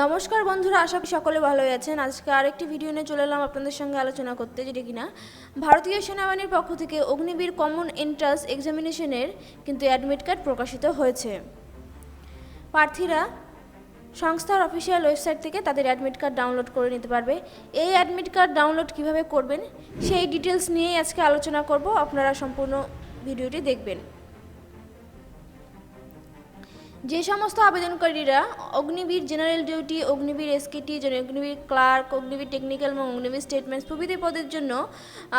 নমস্কার বন্ধুরা, আশা করি সকলে ভালো আছেন। আজকে আরেকটি ভিডিও নিয়ে চলে এলাম আপনাদের সঙ্গে আলোচনা করতে, যেটা কিনা ভারতীয় সেনাবাহিনীর পক্ষ থেকে অগ্নিবীর কমন এন্ট্রান্স এক্সামিনেশনের কিন্তু অ্যাডমিট কার্ড প্রকাশিত হয়েছে। প্রার্থীরা সংস্থার অফিসিয়াল ওয়েবসাইট থেকে তাদের অ্যাডমিট কার্ড ডাউনলোড করে নিতে পারবে। এই অ্যাডমিট কার্ড ডাউনলোড কীভাবে করবেন, সেই ডিটেলস নিয়েই আজকে আলোচনা করব। আপনারা সম্পূর্ণ ভিডিওটি দেখবেন। যে সমস্ত আবেদনকারীরা Agniveer general duty, Agniveer SKT Agniveer clerk, Agniveer technical এবং অগ্নিবীর স্টেটমেন্টস প্রভৃতি পদের জন্য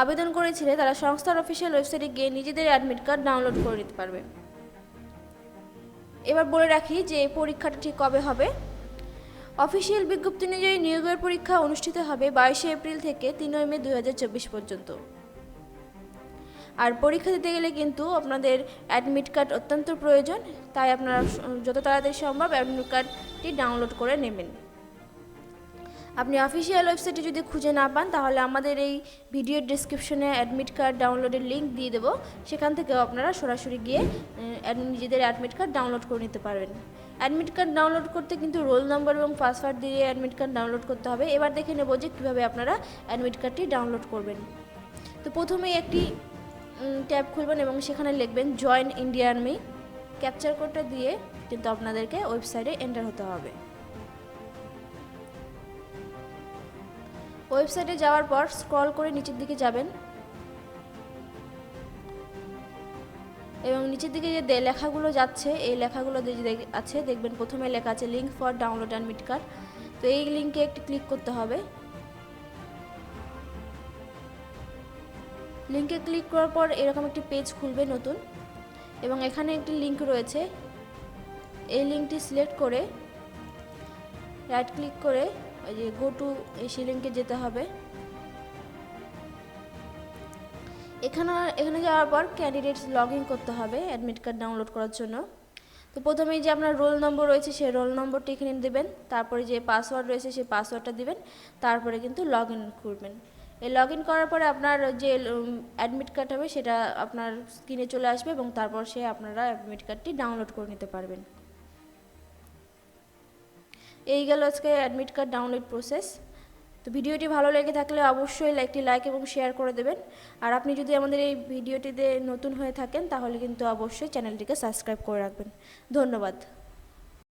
আবেদন করেছিলে, তারা সংস্থার অফিসিয়াল ওয়েবসাইটে গিয়ে নিজেদের অ্যাডমিট কার্ড ডাউনলোড করে নিতে পারবে। এবার বলে রাখি যে পরীক্ষাটা ঠিক কবে হবে? অফিসিয়াল বিজ্ঞপ্তি অনুযায়ী নিয়োগের পরীক্ষা অনুষ্ঠিত হবে বাইশে এপ্রিল থেকে তিনই মে দু হাজার চব্বিশ পর্যন্ত। আর পরীক্ষা দিতে গেলে কিন্তু আপনাদের অ্যাডমিট কার্ড অত্যন্ত প্রয়োজন, তাই আপনারা যত তাড়াতাড়ি সম্ভব অ্যাডমিট কার্ডটি ডাউনলোড করে নেবেন। আপনি অফিসিয়াল ওয়েবসাইটে যদি খুঁজে না পান, তাহলে আমাদের এই ভিডিও ডিসক্রিপশনে অ্যাডমিট কার্ড ডাউনলোডের লিঙ্ক দিয়ে দেবো। সেখান থেকেও আপনারা সরাসরি গিয়ে নিজেদের অ্যাডমিট কার্ড ডাউনলোড করে নিতে পারবেন। অ্যাডমিট কার্ড ডাউনলোড করতে কিন্তু রোল নম্বর এবং পাসওয়ার্ড দিয়ে অ্যাডমিট কার্ড ডাউনলোড করতে হবে। এবার দেখে নেব যে কীভাবে আপনারা অ্যাডমিট কার্ডটি ডাউনলোড করবেন। তো প্রথমেই একটি ট্যাব খুলবেন এবং সেখানে লিখবেন জয়েন ইন্ডিয়া আর্মি ক্যাপচার কোডটা দিয়ে কিন্তু আপনাদেরকে ওয়েবসাইটে এন্টার হতে হবে। ওয়েবসাইটে যাওয়ার পর স্ক্রল করে নিচের দিকে যাবেন। এবং নিচের দিকে যে লেখাগুলো যাচ্ছে, এই লেখাগুলো আছে, দেখবেন প্রথমে লেখা আছে link for download admit card তো এই লিঙ্কে একটি ক্লিক করতে হবে। লিঙ্কে ক্লিক করার পর এরকম একটি পেজ খুলবে নতুন এবং এখানে একটি লিঙ্ক রয়েছে। এই লিঙ্কটি সিলেক্ট করে রাইট ক্লিক করে ওই যে গো টু এই সেই লিঙ্কে যেতে হবে। এখানে এখানে যাওয়ার পর ক্যান্ডিডেটস লগ ইন করতে হবে অ্যাডমিট কার্ড ডাউনলোড করার জন্য। তো প্রথমেই যে আপনার রোল নম্বর রয়েছে সেই রোল নম্বরটি এখানে দেবেন, তারপরে যে পাসওয়ার্ড রয়েছে সেই পাসওয়ার্ডটা দিবেন, তারপরে কিন্তু লগ ইন করবেন। লগ ইন করার পরে আপনার যে অ্যাডমিট কার্ড হবে সেটা আপনার স্ক্রিনে চলে আসবে এবং তারপর সে আপনারা অ্যাডমিট কার্ডটি ডাউনলোড করে নিতে পারবেন। এই গেল আজকে অ্যাডমিট কার্ড ডাউনলোড প্রসেস তো ভিডিওটি ভালো লেগে থাকলে অবশ্যই একটি লাইক এবং শেয়ার করে দেবেন। আর আপনি যদি আমাদের এই ভিডিওটিতে নতুন হয়ে থাকেন, তাহলে কিন্তু অবশ্যই চ্যানেলটিকে সাবস্ক্রাইব করে রাখবেন। ধন্যবাদ।